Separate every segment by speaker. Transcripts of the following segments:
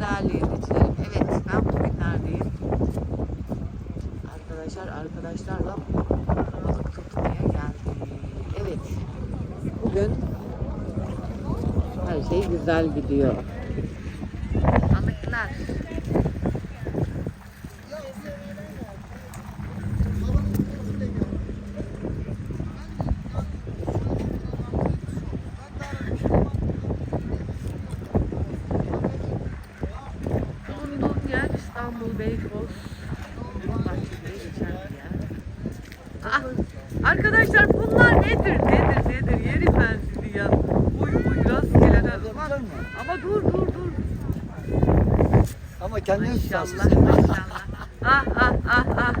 Speaker 1: değerli izleyicilerim. Evet ben bugün neredeyim? Arkadaşlar arkadaşlarla balık tutmaya geldik. Evet. Bugün her şey güzel gidiyor. İstanbul Beykoz Bahçe'de geçen bir yer. Ah, arkadaşlar bunlar nedir nedir nedir yeri ben sizi ya. Uy uy rastgele ama, ama dur dur dur.
Speaker 2: Ama
Speaker 1: Maşallah
Speaker 2: tutarsın.
Speaker 1: maşallah. Ah ah ah ah.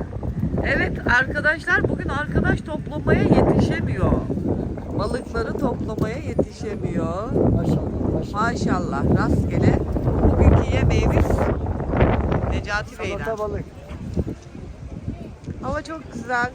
Speaker 1: Evet arkadaşlar bugün arkadaş toplamaya yetişemiyor. Balıkları toplamaya yetişemiyor.
Speaker 2: Maşallah. Maşallah.
Speaker 1: Maşallah rastgele. Bugünkü yemeğimiz Necati Bey'den.
Speaker 2: Salata balık.
Speaker 1: Hava çok güzel.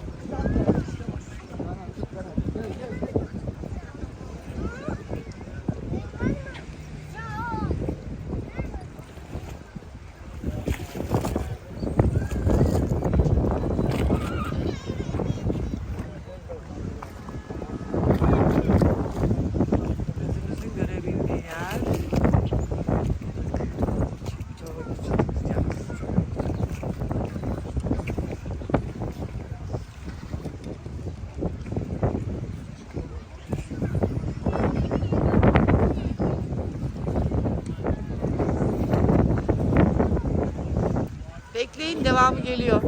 Speaker 1: Bekleyin devamı geliyor.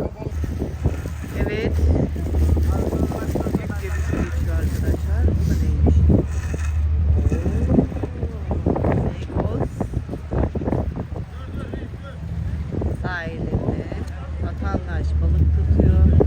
Speaker 1: Evet. sahilinde vatandaş balık tutuyor.